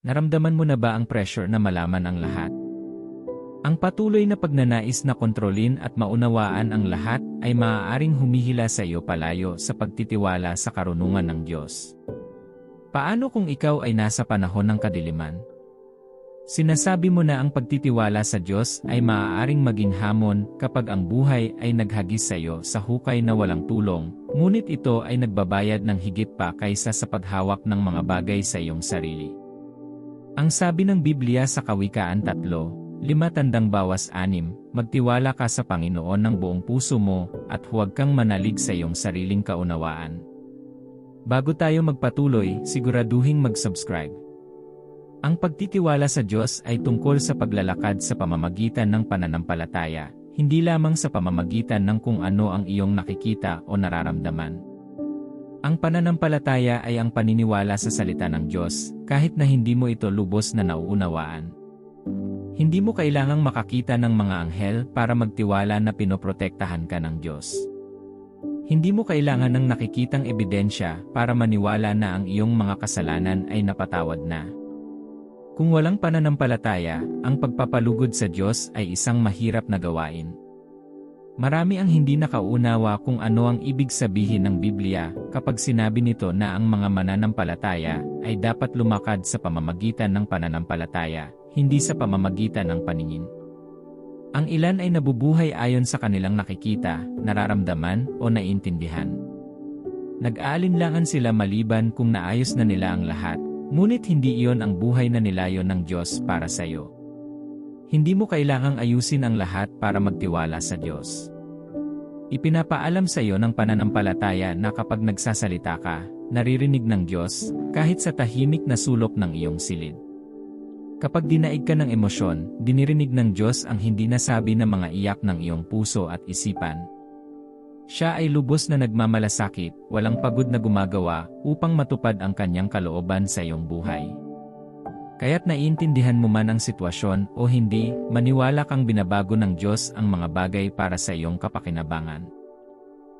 Naramdaman mo na ba ang pressure na malaman ang lahat? Ang patuloy na pagnanais na kontrolin at maunawaan ang lahat ay maaaring humihila sa iyo palayo sa pagtitiwala sa karunungan ng Diyos. Paano kung ikaw ay nasa panahon ng kadiliman? Sinasabi mo na ang pagtitiwala sa Diyos ay maaaring maging hamon kapag ang buhay ay naghagis sa iyo sa hukay na walang tulong, ngunit ito ay nagbabayad ng higit pa kaysa sa paghawak ng mga bagay sa iyong sarili. Ang sabi ng Biblia sa Kawikaan 3, lima tandang bawas anim, magtiwala ka sa Panginoon ng buong puso mo at huwag kang manalig sa iyong sariling kaunawaan. Bago tayo magpatuloy, siguraduhin mag-subscribe. Ang pagtitiwala sa Diyos ay tungkol sa paglalakad sa pamamagitan ng pananampalataya, hindi lamang sa pamamagitan ng kung ano ang iyong nakikita o nararamdaman. Ang pananampalataya ay ang paniniwala sa salita ng Diyos, kahit na hindi mo ito lubos na nauunawaan. Hindi mo kailangang makakita ng mga anghel para magtiwala na pinoprotektahan ka ng Diyos. Hindi mo kailangan ng nakikitang ebidensya para maniwala na ang iyong mga kasalanan ay napatawad na. Kung walang pananampalataya, ang pagpapalugod sa Diyos ay isang mahirap na gawain. Marami ang hindi nakaunawa kung ano ang ibig sabihin ng Biblia kapag sinabi nito na ang mga mananampalataya ay dapat lumakad sa pamamagitan ng pananampalataya, hindi sa pamamagitan ng paningin. Ang ilan ay nabubuhay ayon sa kanilang nakikita, nararamdaman o naiintindihan. Nag-aalinlangan sila maliban kung naayos na nila ang lahat, Ngunit hindi iyon ang buhay na nilayon ng Diyos para sa iyo. Hindi mo kailangang ayusin ang lahat para magtiwala sa Diyos. Ipinapaalam sa iyo ng pananampalataya na kapag nagsasalita ka, naririnig ng Diyos, kahit sa tahimik na sulok ng iyong silid. Kapag dinaig ka ng emosyon, dinirinig ng Diyos ang hindi nasabi na mga iyak ng iyong puso at isipan, siya ay lubos na nagmamalasakit, walang pagod na gumagawa, upang matupad ang kanyang kalooban sa iyong buhay. Kaya't naiintindihan mo man ang sitwasyon o hindi, maniwala kang binabago ng Diyos ang mga bagay para sa iyong kapakinabangan.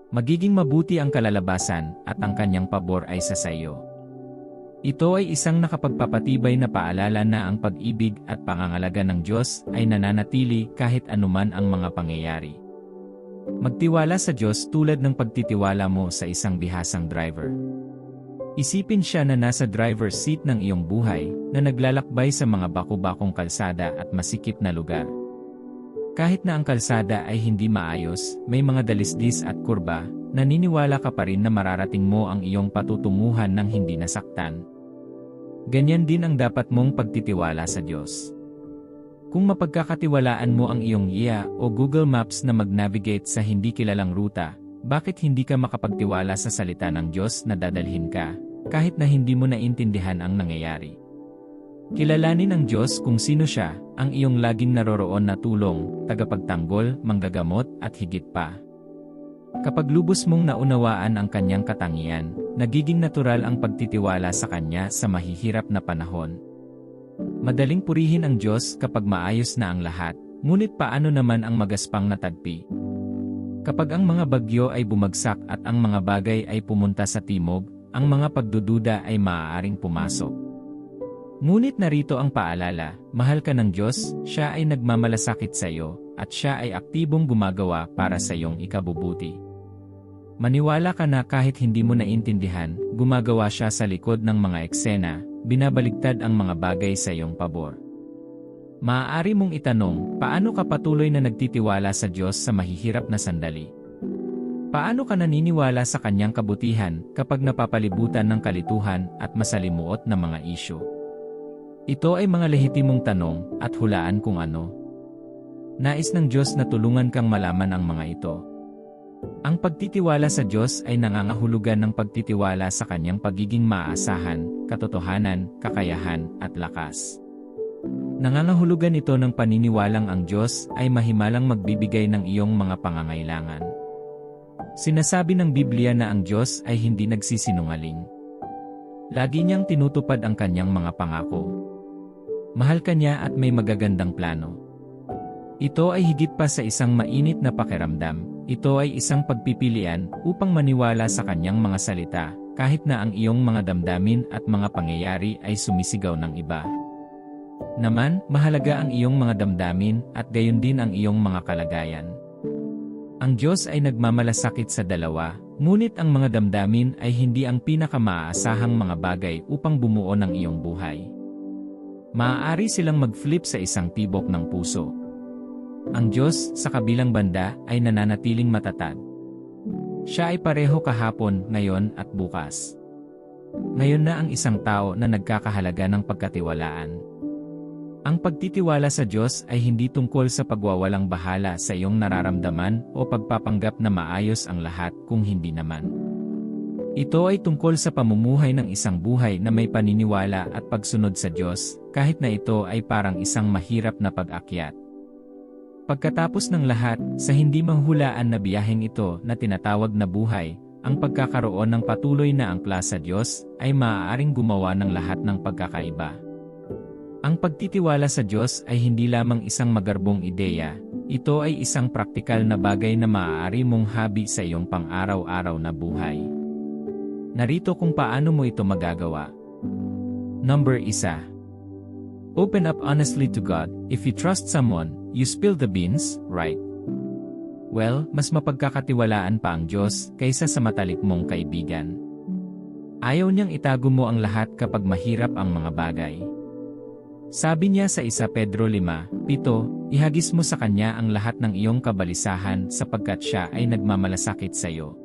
Magiging mabuti ang kalalabasan at ang kanyang pabor ay sa sayo. Ito ay isang nakapagpapatibay na paalala na ang pag-ibig at pangangalaga ng Diyos ay nananatili kahit anuman ang mga pangyayari. Magtiwala sa Diyos tulad ng pagtitiwala mo sa isang bihasang driver. Isipin siya na nasa driver's seat ng iyong buhay, na naglalakbay sa mga baku-bakong kalsada at masikip na lugar. Kahit na ang kalsada ay hindi maayos, may mga dalisdis at kurba, naniniwala ka pa rin na mararating mo ang iyong patutunguhan ng hindi nasaktan. Ganyan din ang dapat mong pagtitiwala sa Diyos. Kung mapagkakatiwalaan mo ang iyong IA o Google Maps na mag-navigate sa hindi kilalang ruta, bakit hindi ka makapagtiwala sa salita ng Diyos na dadalhin ka, kahit na hindi mo naintindihan ang nangyayari? Kilalanin ng Diyos kung sino siya, ang iyong laging naroroon na tulong, tagapagtanggol, manggagamot at higit pa. Kapag lubos mong naunawaan ang kanyang katangian, nagiging natural ang pagtitiwala sa kanya sa mahihirap na panahon, Madaling purihin ang Diyos kapag maayos na ang lahat, ngunit paano naman ang magaspang na tagpi? Kapag ang mga bagyo ay bumagsak at ang mga bagay ay pumunta sa timog, ang mga pagdududa ay maaaring pumasok. Ngunit narito ang paalala, mahal ka ng Diyos, siya ay nagmamalasakit sa iyo, at siya ay aktibong gumagawa para sa iyong ikabubuti. Maniwala ka na kahit hindi mo naintindihan, gumagawa siya sa likod ng mga eksena, binabaligtad ang mga bagay sa iyong pabor. Maaari mong itanong, paano ka patuloy na nagtitiwala sa Diyos sa mahihirap na sandali? Paano ka naniniwala sa kanyang kabutihan kapag napapalibutan ng kalituhan at masalimuot na mga isyo? Ito ay mga lehitimong tanong at hulaan kung ano. Nais ng Diyos na tulungan kang malaman ang mga ito. Ang pagtitiwala sa Diyos ay nangangahulugan ng pagtitiwala sa kanyang pagiging maaasahan, katotohanan, kakayahan, at lakas. Nangangahulugan ito ng paniniwalang ang Diyos ay mahimalang magbibigay ng iyong mga pangangailangan. Sinasabi ng Biblia na ang Diyos ay hindi nagsisinungaling. Lagi niyang tinutupad ang kanyang mga pangako. Mahal ka niya at may magagandang plano. Ito ay higit pa sa isang mainit na pakiramdam, Ito ay isang pagpipilian upang maniwala sa kanyang mga salita, kahit na ang iyong mga damdamin at mga pangyayari ay sumisigaw ng iba. Naman, mahalaga ang iyong mga damdamin at gayon din ang iyong mga kalagayan. Ang Diyos ay nagmamalasakit sa dalawa, ngunit ang mga damdamin ay hindi ang pinakamaasahang mga bagay upang bumuo ng iyong buhay. Maaari silang mag-flip sa isang tibok ng puso. Ang Diyos, sa kabilang banda, ay nananatiling matatag. Siya ay pareho kahapon, ngayon at bukas. Ngayon na ang isang tao na nagkakahalaga ng pagkatiwalaan. Ang pagtitiwala sa Diyos ay hindi tungkol sa pagwawalang bahala sa iyong nararamdaman o pagpapanggap na maayos ang lahat kung hindi naman. Ito ay tungkol sa pamumuhay ng isang buhay na may paniniwala at pagsunod sa Diyos, kahit na ito ay parang isang mahirap na pag-akyat. Pagkatapos ng lahat, sa hindi mahulaan na biyaheng ito na tinatawag na buhay, ang pagkakaroon ng patuloy na angkla sa Diyos ay maaaring gumawa ng lahat ng pagkakaiba. Ang pagtitiwala sa Diyos ay hindi lamang isang magarbong ideya, ito ay isang praktikal na bagay na maaari mong habi sa iyong pang-araw-araw na buhay. Narito kung paano mo ito magagawa. Number 1. Open up honestly to God. If you trust someone, You spill the beans, right? Well, mas mapagkakatiwalaan pa ang Diyos kaysa sa matalik mong kaibigan. Ayaw niyang itago mo ang lahat kapag mahirap ang mga bagay. Sabi niya sa 1 Pedro 5, 7, ihagis mo sa kanya ang lahat ng iyong kabalisahan sapagkat siya ay nagmamalasakit sa iyo.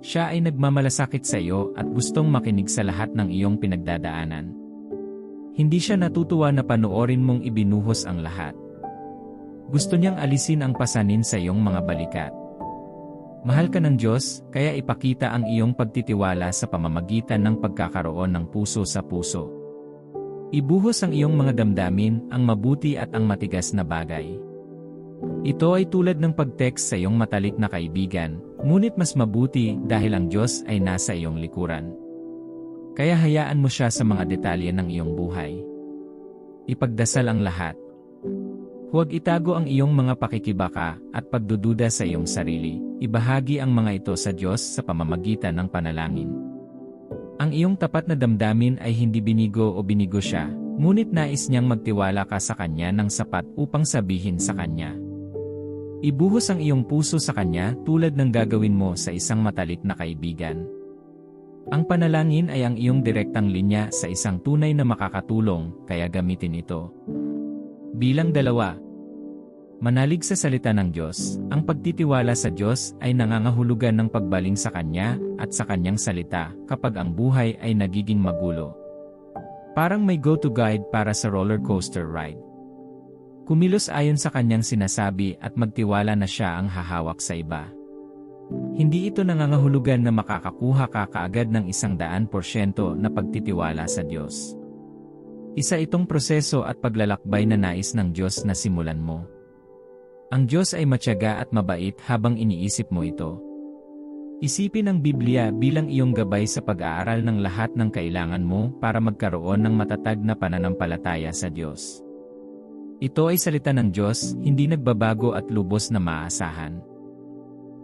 Siya ay nagmamalasakit sa iyo at gustong makinig sa lahat ng iyong pinagdadaanan. Hindi siya natutuwa na panoorin mong ibinuhos ang lahat. Gusto niyang alisin ang pasanin sa iyong mga balikat. Mahal ka ng Diyos, kaya ipakita ang iyong pagtitiwala sa pamamagitan ng pagkakaroon ng puso sa puso. Ibuhos ang iyong mga damdamin, ang mabuti at ang matigas na bagay. Ito ay tulad ng pag-text sa iyong matalik na kaibigan, ngunit mas mabuti dahil ang Diyos ay nasa iyong likuran. Kaya hayaan mo siya sa mga detalye ng iyong buhay. Ipagdasal ang lahat. Huwag itago ang iyong mga pakikibaka at pagdududa sa iyong sarili. Ibahagi ang mga ito sa Diyos sa pamamagitan ng panalangin. Ang iyong tapat na damdamin ay hindi binigo o binigo siya, ngunit nais niyang magtiwala ka sa Kanya ng sapat upang sabihin sa Kanya. Ibuhos ang iyong puso sa Kanya tulad ng gagawin mo sa isang matalik na kaibigan. Ang panalangin ay ang iyong direktang linya sa isang tunay na makakatulong, kaya gamitin ito. Bilang dalawa, Manalig sa salita ng Diyos, ang pagtitiwala sa Diyos ay nangangahulugan ng pagbaling sa Kanya at sa Kanyang salita kapag ang buhay ay nagiging magulo. Parang may go-to guide para sa roller coaster ride. Kumilos ayon sa Kanyang sinasabi at magtiwala na siya ang hahawak sa iba. Hindi ito nangangahulugan na makakakuha ka kaagad ng isang daan porsyento na pagtitiwala sa Diyos. Isa itong proseso at paglalakbay na nais ng Diyos na simulan mo. Ang Diyos ay matyaga at mabait habang iniisip mo ito. Isipin ang Biblia bilang iyong gabay sa pag-aaral ng lahat ng kailangan mo para magkaroon ng matatag na pananampalataya sa Diyos. Ito ay salita ng Diyos, hindi nagbabago at lubos na maaasahan.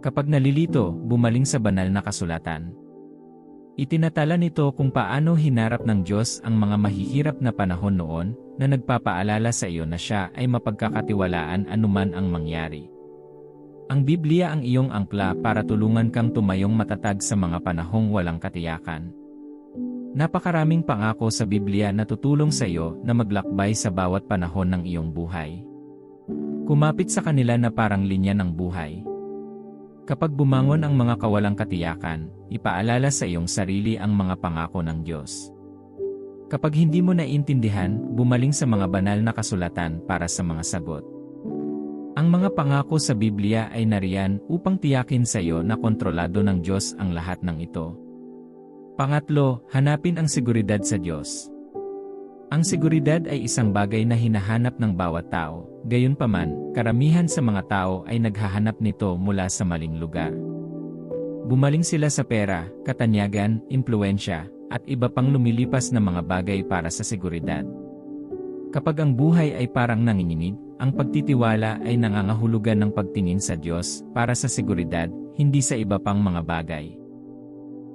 Kapag nalilito, bumaling sa banal na kasulatan. Itinatala nito kung paano hinarap ng Diyos ang mga mahihirap na panahon noon na nagpapaalala sa iyo na siya ay mapagkakatiwalaan anuman ang mangyari. Ang Biblia ang iyong angkla para tulungan kang tumayong matatag sa mga panahong walang katiyakan. Napakaraming pangako sa Biblia na tutulong sa iyo na maglakbay sa bawat panahon ng iyong buhay. Kumapit sa kanila na parang linya ng buhay. Kapag bumangon ang mga kawalang katiyakan, ipaalala sa iyong sarili ang mga pangako ng Diyos. Kapag hindi mo naiintindihan, bumaling sa mga banal na kasulatan para sa mga sagot. Ang mga pangako sa Biblia ay nariyan upang tiyakin sa iyo na kontrolado ng Diyos ang lahat ng ito. Pangatlo, hanapin ang seguridad sa Diyos. Ang seguridad ay isang bagay na hinahanap ng bawat tao, gayunpaman, karamihan sa mga tao ay naghahanap nito mula sa maling lugar. Bumaling sila sa pera, katanyagan, impluensya, at iba pang lumilipas na mga bagay para sa seguridad. Kapag ang buhay ay parang nanginginig, ang pagtitiwala ay nangangahulugan ng pagtingin sa Diyos para sa seguridad, hindi sa iba pang mga bagay.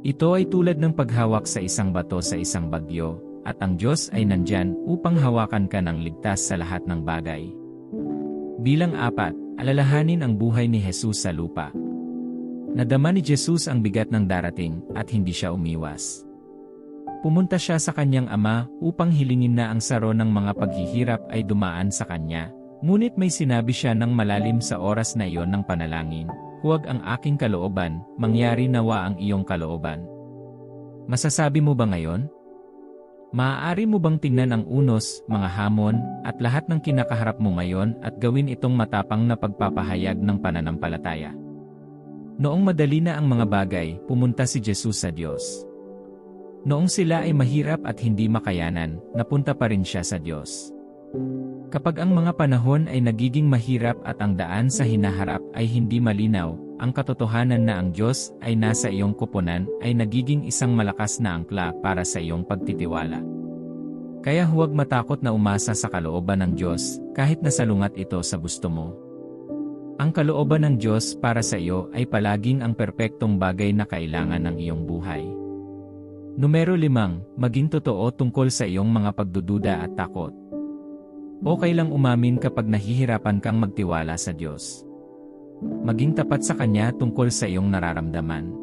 Ito ay tulad ng paghawak sa isang bato sa isang bagyo, at ang Diyos ay nandyan upang hawakan ka ng ligtas sa lahat ng bagay. Bilang apat, alalahanin ang buhay ni Jesus sa lupa. Nadama ni Jesus ang bigat ng darating at hindi siya umiwas. Pumunta siya sa kanyang ama upang hilingin na ang saro ng mga paghihirap ay dumaan sa kanya. Ngunit may sinabi siya ng malalim sa oras na iyon ng panalangin, Huwag ang aking kalooban, mangyari nawa ang iyong kalooban. Masasabi mo ba ngayon? Maaari mo bang tingnan ang unos, mga hamon, at lahat ng kinakaharap mo ngayon at gawin itong matapang na pagpapahayag ng pananampalataya? Noong madali na ang mga bagay, pumunta si Jesus sa Diyos. Noong sila ay mahirap at hindi makayanan, napunta pa rin siya sa Diyos. Kapag ang mga panahon ay nagiging mahirap at ang daan sa hinaharap ay hindi malinaw, ang katotohanan na ang Diyos ay nasa iyong kuponan ay nagiging isang malakas na angkla para sa iyong pagtitiwala. Kaya huwag matakot na umasa sa kalooban ng Diyos, kahit nasalungat ito sa gusto mo. Ang kalooban ng Diyos para sa iyo ay palaging ang perpektong bagay na kailangan ng iyong buhay. Numero 5, maging totoo tungkol sa iyong mga pagdududa at takot. Okay lang umamin kapag nahihirapan kang magtiwala sa Diyos. Maging tapat sa Kanya tungkol sa iyong nararamdaman.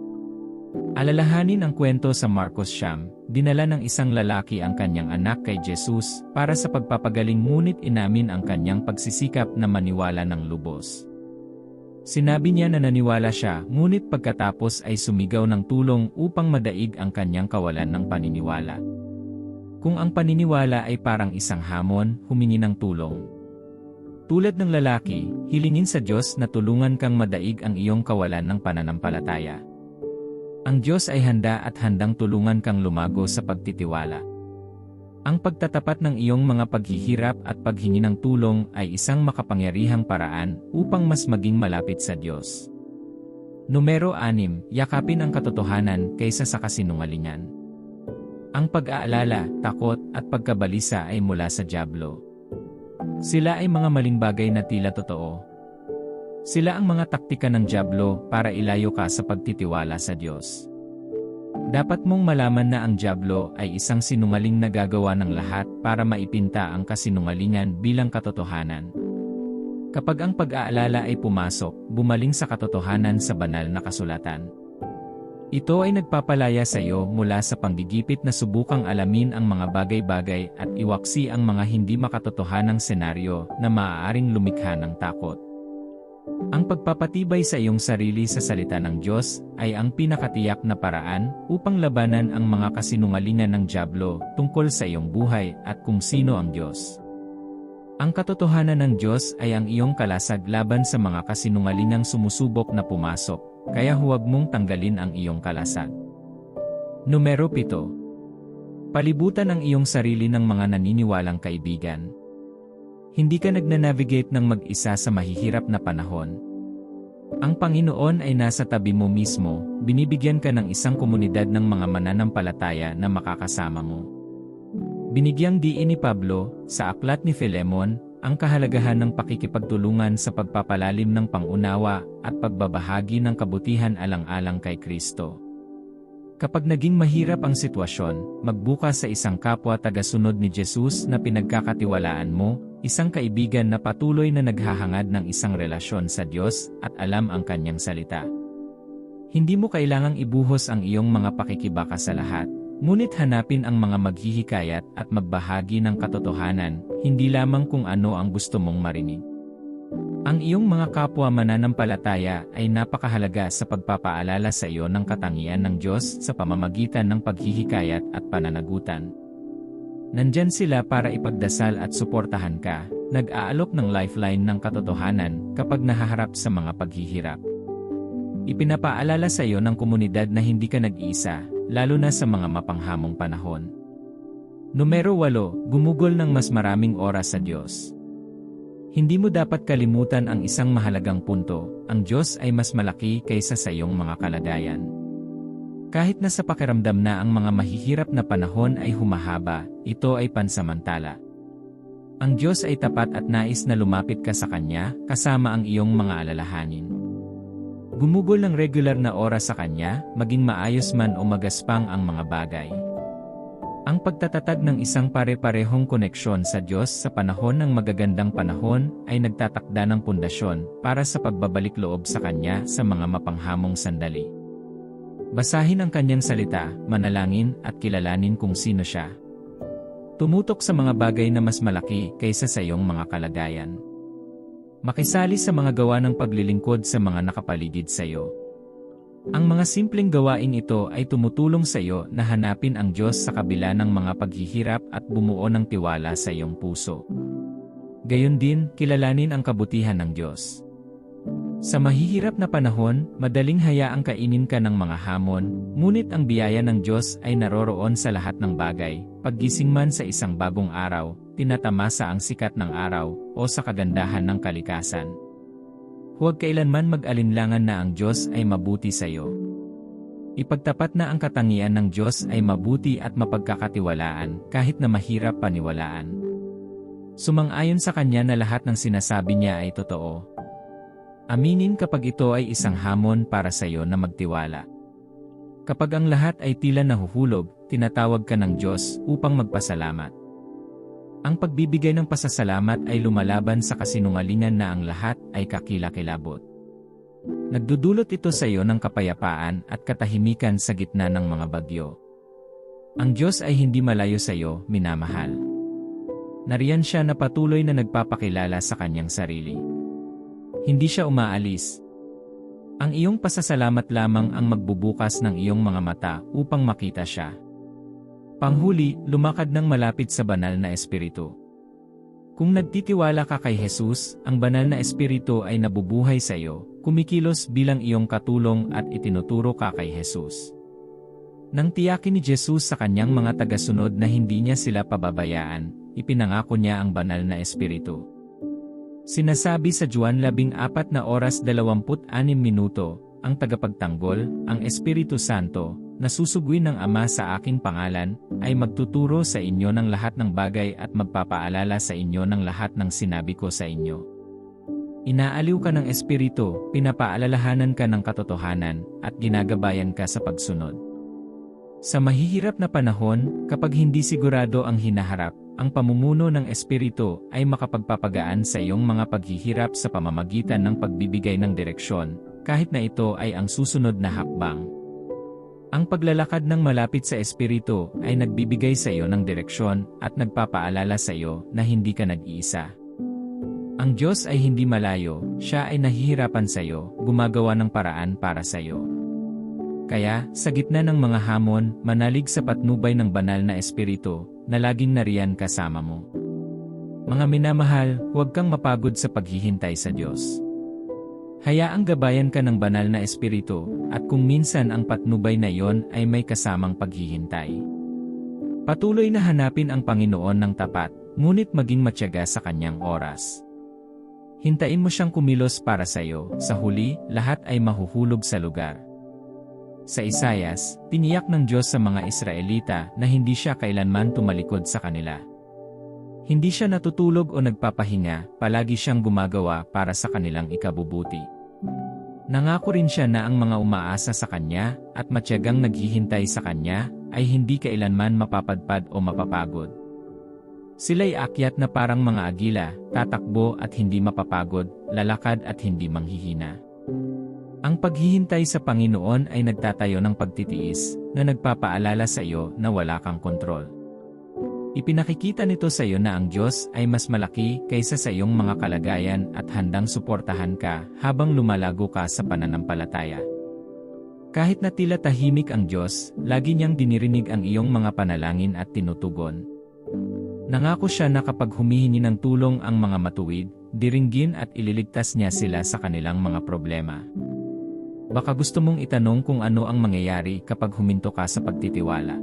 Alalahanin ang kwento sa Marcos Siyam, dinala ng isang lalaki ang kanyang anak kay Jesus para sa pagpapagaling ngunit inamin ang kanyang pagsisikap na maniwala ng lubos. Sinabi niya na naniwala siya, ngunit pagkatapos ay sumigaw ng tulong upang madaig ang kanyang kawalan ng paniniwala. Kung ang paniniwala ay parang isang hamon, humingi ng tulong. Tulad ng lalaki, hilingin sa Diyos na tulungan kang madaig ang iyong kawalan ng pananampalataya. Ang Diyos ay handa at handang tulungan kang lumago sa pagtitiwala. Ang pagtatapat ng iyong mga paghihirap at paghingi ng tulong ay isang makapangyarihang paraan upang mas maging malapit sa Diyos. Numero 6, yakapin ang katotohanan kaysa sa kasinungalingan. Ang pag-aalala, takot, at pagkabalisa ay mula sa Diablo. Sila ay mga maling bagay na tila totoo. Sila ang mga taktika ng Diablo para ilayo ka sa pagtitiwala sa Diyos. Dapat mong malaman na ang Diablo ay isang sinungaling na gagawa ng lahat para maipinta ang kasinungalingan bilang katotohanan. Kapag ang pag-aalala ay pumasok, bumaling sa katotohanan sa banal na kasulatan. Ito ay nagpapalaya sa iyo mula sa panggigipit na subukang alamin ang mga bagay-bagay at iwaksi ang mga hindi makatotohanang senaryo na maaaring lumikha ng takot. Ang pagpapatibay sa iyong sarili sa salita ng Diyos ay ang pinakatiyak na paraan upang labanan ang mga kasinungalingan ng Diablo tungkol sa iyong buhay at kung sino ang Diyos. Ang katotohanan ng Diyos ay ang iyong kalasag laban sa mga kasinungalingang sumusubok na pumasok, kaya huwag mong tanggalin ang iyong kalasag. Numero 7. Palibutan ang iyong sarili ng mga naniniwalang kaibigan. Hindi ka nagnanavigate ng mag-isa sa mahihirap na panahon. Ang Panginoon ay nasa tabi mo mismo, binibigyan ka ng isang komunidad ng mga mananampalataya na makakasama mo. Binigyang diin ni Pablo, sa aklat ni Philemon, ang kahalagahan ng pakikipagtulungan sa pagpapalalim ng pangunawa at pagbabahagi ng kabutihan alang-alang kay Kristo. Kapag naging mahirap ang sitwasyon, magbukas sa isang kapwa tagasunod ni Jesus na pinagkakatiwalaan mo, isang kaibigan na patuloy na naghahangad ng isang relasyon sa Diyos at alam ang kanyang salita. Hindi mo kailangang ibuhos ang iyong mga pakikibaka sa lahat, ngunit hanapin ang mga maghihikayat at magbahagi ng katotohanan, hindi lamang kung ano ang gusto mong marinig. Ang iyong mga kapwa mananampalataya ay napakahalaga sa pagpapaalala sa iyo ng katangian ng Diyos sa pamamagitan ng paghihikayat at pananagutan. Nandyan sila para ipagdasal at suportahan ka, nag-aalok ng lifeline ng katotohanan kapag nahaharap sa mga paghihirap. Ipinapaalala sa iyo ng komunidad na hindi ka nag-iisa, lalo na sa mga mapanghamong panahon. Numero 8, gumugol ng mas maraming oras sa Diyos. Hindi mo dapat kalimutan ang isang mahalagang punto, ang Diyos ay mas malaki kaysa sa iyong mga kalagayan. Kahit na sa pakiramdam na ang mga mahihirap na panahon ay humahaba, ito ay pansamantala. Ang Diyos ay tapat at nais na lumapit ka sa Kanya kasama ang iyong mga alalahanin. Gumugol ng regular na oras sa Kanya, maging maayos man o magaspang ang mga bagay. Ang pagtatatag ng isang pare-parehong koneksyon sa Diyos sa panahon ng magagandang panahon ay nagtatakda ng pundasyon para sa pagbabalik loob sa Kanya sa mga mapanghamong sandali. Basahin ang Kanyang salita, manalangin at kilalanin kung sino siya. Tumutok sa mga bagay na mas malaki kaysa sa iyong mga kalagayan. Makisali sa mga gawa ng paglilingkod sa mga nakapaligid sa iyo. Ang mga simpleng gawain ito ay tumutulong sa iyo na hanapin ang Diyos sa kabila ng mga paghihirap at bumuo ng tiwala sa iyong puso. Gayon din, kilalanin ang kabutihan ng Diyos. Sa mahihirap na panahon, madaling hayaang kainin ka ng mga hamon, ngunit ang biyaya ng Diyos ay naroroon sa lahat ng bagay, paggising man sa isang bagong araw, tinatamasa ang sikat ng araw, o sa kagandahan ng kalikasan. Huwag kailanman mag-alinlangan na ang Diyos ay mabuti sa iyo. Ipagtapat na ang katangian ng Diyos ay mabuti at mapagkakatiwalaan kahit na mahirap paniwalaan. Sumang-ayon sa Kanya na lahat ng sinasabi niya ay totoo, Aminin kapag ito ay isang hamon para sa iyo na magtiwala. Kapag ang lahat ay tila nahuhulog, tinatawag ka ng Diyos upang magpasalamat. Ang pagbibigay ng pasasalamat ay lumalaban sa kasinungalingan na ang lahat ay kakilakilabot. Nagdudulot ito sa iyo ng kapayapaan at katahimikan sa gitna ng mga bagyo. Ang Diyos ay hindi malayo sa iyo, minamahal. Nariyan siya na patuloy na nagpapakilala sa kanyang sarili. Hindi siya umaalis. Ang iyong pasasalamat lamang ang magbubukas ng iyong mga mata upang makita siya. Panghuli, lumakad ng malapit sa banal na espiritu. Kung nagtitiwala ka kay Jesus, ang banal na espiritu ay nabubuhay sa iyo, kumikilos bilang iyong katulong at itinuturo ka kay Jesus. Nang tiyakin ni Jesus sa kanyang mga tagasunod na hindi niya sila pababayaan, ipinangako niya ang banal na espiritu. Sinasabi sa Juan 14 na oras 26 minuto, ang tagapagtanggol, ang Espiritu Santo, na susugwin ng Ama sa aking pangalan, ay magtuturo sa inyo ng lahat ng bagay at magpapaalala sa inyo ng lahat ng sinabi ko sa inyo. Inaaliw ka ng Espiritu, pinapaalalahanan ka ng katotohanan, at ginagabayan ka sa pagsunod. Sa mahihirap na panahon, kapag hindi sigurado ang hinaharap, ang pamumuno ng Espiritu ay makapagpapagaan sa iyong mga paghihirap sa pamamagitan ng pagbibigay ng direksyon, kahit na ito ay ang susunod na hakbang. Ang paglalakad ng malapit sa Espiritu ay nagbibigay sa iyo ng direksyon at nagpapaalala sa iyo na hindi ka nag-iisa. Ang Diyos ay hindi malayo, siya ay nahihirapan sa iyo, gumagawa ng paraan para sa iyo. Kaya, sa gitna ng mga hamon, manalig sa patnubay ng banal na espiritu, na laging nariyan kasama mo. Mga minamahal, huwag kang mapagod sa paghihintay sa Diyos. Hayaang gabayan ka ng banal na espiritu, at kung minsan ang patnubay na iyon ay may kasamang paghihintay. Patuloy na hanapin ang Panginoon ng tapat, ngunit maging matyaga sa kanyang oras. Hintayin mo siyang kumilos para sa iyo, sa huli, lahat ay mahuhulog sa lugar. Sa Isayas, tiniyak ng Diyos sa mga Israelita na hindi siya kailanman tumalikod sa kanila. Hindi siya natutulog o nagpapahinga, palagi siyang gumagawa para sa kanilang ikabubuti. Nangako rin siya na ang mga umaasa sa kanya at matyagang naghihintay sa kanya ay hindi kailanman mapapadpad o mapapagod. Sila'y akyat na parang mga agila, tatakbo at hindi mapapagod, lalakad at hindi manghihina. Ang paghihintay sa Panginoon ay nagtatayo ng pagtitiis na nagpapaalala sa iyo na wala kang kontrol. Ipinakikita nito sa iyo na ang Diyos ay mas malaki kaysa sa iyong mga kalagayan at handang suportahan ka habang lumalago ka sa pananampalataya. Kahit na tila tahimik ang Diyos, lagi niyang dinirinig ang iyong mga panalangin at tinutugon. Nangako siya na kapag humihingi ng tulong ang mga matuwid, diringgin at ililigtas niya sila sa kanilang mga problema. Baka gusto mong itanong kung ano ang mangyayari kapag huminto ka sa pagtitiwala.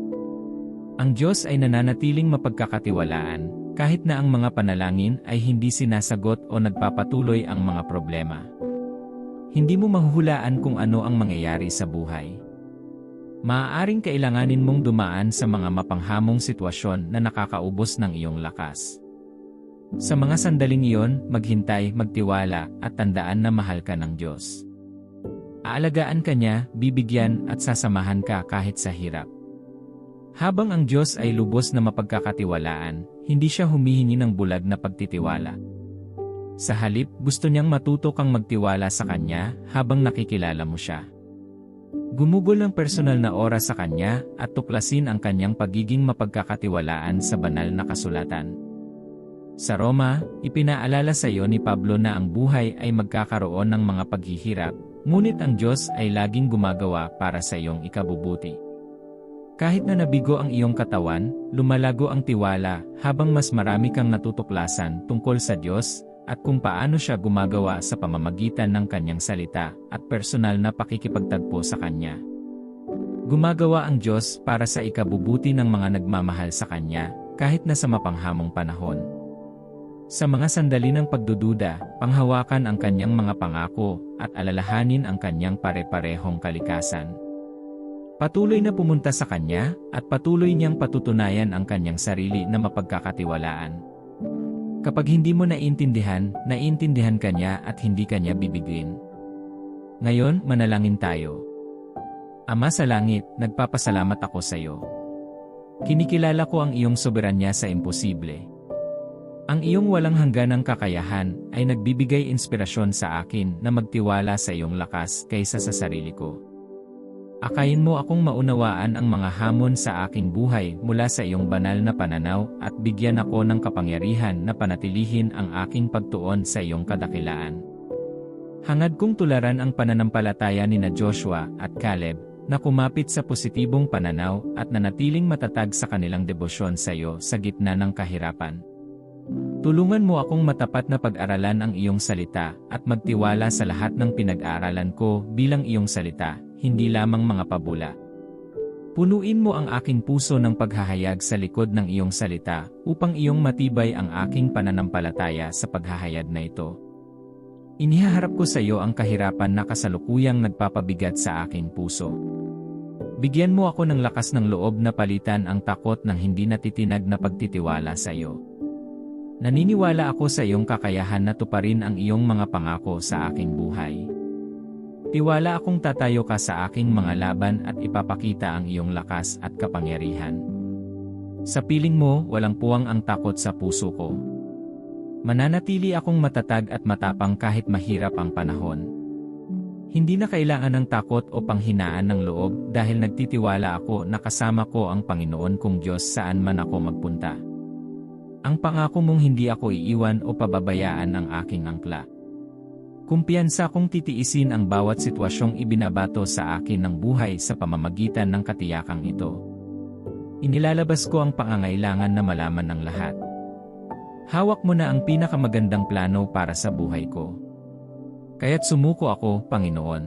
Ang Diyos ay nananatiling mapagkakatiwalaan, kahit na ang mga panalangin ay hindi sinasagot o nagpapatuloy ang mga problema. Hindi mo mahuhulaan kung ano ang mangyayari sa buhay. Maaaring kailanganin mong dumaan sa mga mapanghamong sitwasyon na nakakaubos ng iyong lakas. Sa mga sandaling iyon, maghintay, magtiwala, at tandaan na mahal ka ng Diyos. Aalagaan ka niya, bibigyan, at sasamahan ka kahit sa hirap. Habang ang Diyos ay lubos na mapagkakatiwalaan, hindi siya humihingi ng bulag na pagtitiwala. Sa halip, gusto niyang matuto kang magtiwala sa Kanya habang nakikilala mo siya. Gumugol ng personal na oras sa Kanya at tuklasin ang Kanyang pagiging mapagkakatiwalaan sa banal na kasulatan. Sa Roma, ipinaalala sa iyo ni Pablo na ang buhay ay magkakaroon ng mga paghihirap, ngunit ang Diyos ay laging gumagawa para sa iyong ikabubuti. Kahit na nabigo ang iyong katawan, lumalago ang tiwala habang mas marami kang natutuklasan tungkol sa Diyos at kung paano siya gumagawa sa pamamagitan ng kanyang salita at personal na pakikipagtagpo sa kanya. Gumagawa ang Diyos para sa ikabubuti ng mga nagmamahal sa Kanya kahit na sa mapanghamong panahon. Sa mga sandali ng pagdududa, panghawakan ang kanyang mga pangako at alalahanin ang kanyang pare-parehong kalikasan. Patuloy na pumunta sa kanya at patuloy niyang patutunayan ang kanyang sarili na mapagkakatiwalaan. Kapag hindi mo naiintindihan, naiintindihan kanya at hindi kanya bibigin. Ngayon, manalangin tayo. Ama sa langit, nagpapasalamat ako sa iyo. Kinikilala ko ang iyong soberanya sa imposible. Ang iyong walang hangganang kakayahan ay nagbibigay inspirasyon sa akin na magtiwala sa iyong lakas kaysa sa sarili ko. Akayin mo akong maunawaan ang mga hamon sa aking buhay mula sa iyong banal na pananaw at bigyan ako ng kapangyarihan na panatilihin ang aking pagtuon sa iyong kadakilaan. Hangad kong tularan ang pananampalataya ni na Joshua at Caleb na kumapit sa positibong pananaw at nanatiling matatag sa kanilang debosyon sa iyo sa gitna ng kahirapan. Tulungan mo akong matapat na pag-aralan ang iyong salita at magtiwala sa lahat ng pinag-aaralan ko bilang iyong salita, hindi lamang mga pabula. Punuin mo ang aking puso ng paghahayag sa likod ng iyong salita upang iyong matibay ang aking pananampalataya sa paghahayag na ito. Inihaharap ko sa iyo ang kahirapan na kasalukuyang nagpapabigat sa aking puso. Bigyan mo ako ng lakas ng loob na palitan ang takot ng hindi natitinag na pagtitiwala sa iyo. Naniniwala ako sa iyong kakayahan na tuparin ang iyong mga pangako sa aking buhay. Tiwala akong tatayo ka sa aking mga laban at ipapakita ang iyong lakas at kapangyarihan. Sa piling mo, walang puwang ang takot sa puso ko. Mananatili akong matatag at matapang kahit mahirap ang panahon. Hindi na kailangan ng takot o panghinaan ng loob dahil nagtitiwala ako na kasama ko ang Panginoon kong Diyos saan man ako magpunta. Ang pangako mong hindi ako iiwan o pababayaan ang aking angkla. Kumpiyansa kong titiisin ang bawat sitwasyong ibinabato sa akin ng buhay sa pamamagitan ng katiyakang ito. Inilalabas ko ang pangangailangan na malaman ng lahat. Hawak mo na ang pinakamagandang plano para sa buhay ko. Kaya't sumuko ako, Panginoon.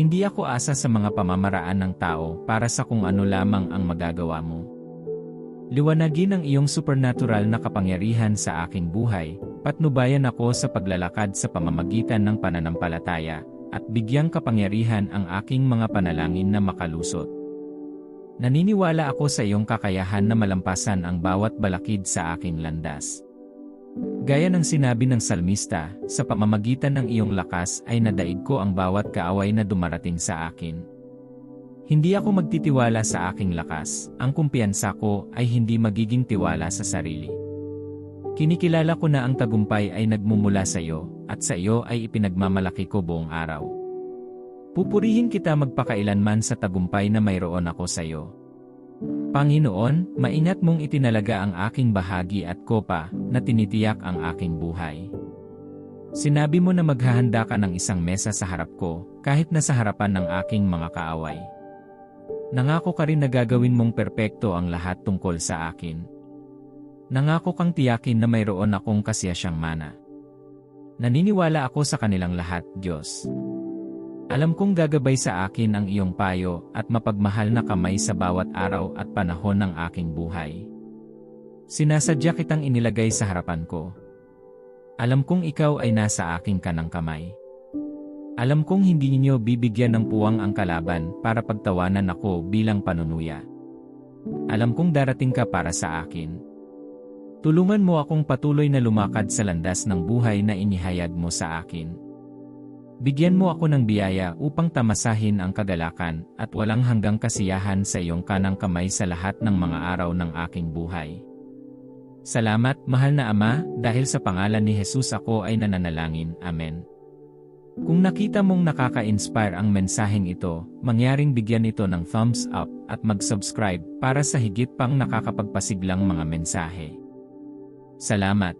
Hindi ako asa sa mga pamamaraan ng tao para sa kung ano lamang ang magagawa mo. Liwanagin ang iyong supernatural na kapangyarihan sa aking buhay, patnubayan ako sa paglalakad sa pamamagitan ng pananampalataya, at bigyang kapangyarihan ang aking mga panalangin na makalusot. Naniniwala ako sa iyong kakayahan na malampasan ang bawat balakid sa aking landas. Gaya ng sinabi ng salmista, sa pamamagitan ng iyong lakas ay nadaig ko ang bawat kaaway na dumarating sa akin. Hindi ako magtitiwala sa aking lakas, ang kumpiyansa ko ay hindi magiging tiwala sa sarili. Kinikilala ko na ang tagumpay ay nagmumula sa iyo, at sa iyo ay ipinagmamalaki ko buong araw. Pupurihin kita magpakailanman sa tagumpay na mayroon ako sa iyo. Panginoon, maingat mong itinalaga ang aking bahagi at kopa na tinitiyak ang aking buhay. Sinabi mo na maghahanda ka ng isang mesa sa harap ko, kahit na sa harapan ng aking mga kaaway. Nangako ka rin na gagawin mong perpekto ang lahat tungkol sa akin. Nangako kang tiyakin na mayroon akong kasiyasyang mana. Naniniwala ako sa kanilang lahat, Diyos. Alam kong gagabay sa akin ang iyong payo at mapagmahal na kamay sa bawat araw at panahon ng aking buhay. Sinasadya kitang inilagay sa harapan ko. Alam kong ikaw ay nasa aking kanang kamay. Alam kong hindi ninyo bibigyan ng puwang ang kalaban para pagtawanan ako bilang panunuya. Alam kong darating ka para sa akin. Tulungan mo akong patuloy na lumakad sa landas ng buhay na inihayag mo sa akin. Bigyan mo ako ng biyaya upang tamasahin ang kagalakan at walang hanggang kasiyahan sa iyong kanang kamay sa lahat ng mga araw ng aking buhay. Salamat, mahal na Ama, dahil sa pangalan ni Jesus ako ay nananalangin. Amen. Kung nakita mong nakaka-inspire ang mensaheng ito, mangyaring bigyan ito ng thumbs up at mag-subscribe para sa higit pang nakakapagpasiglang mga mensahe. Salamat.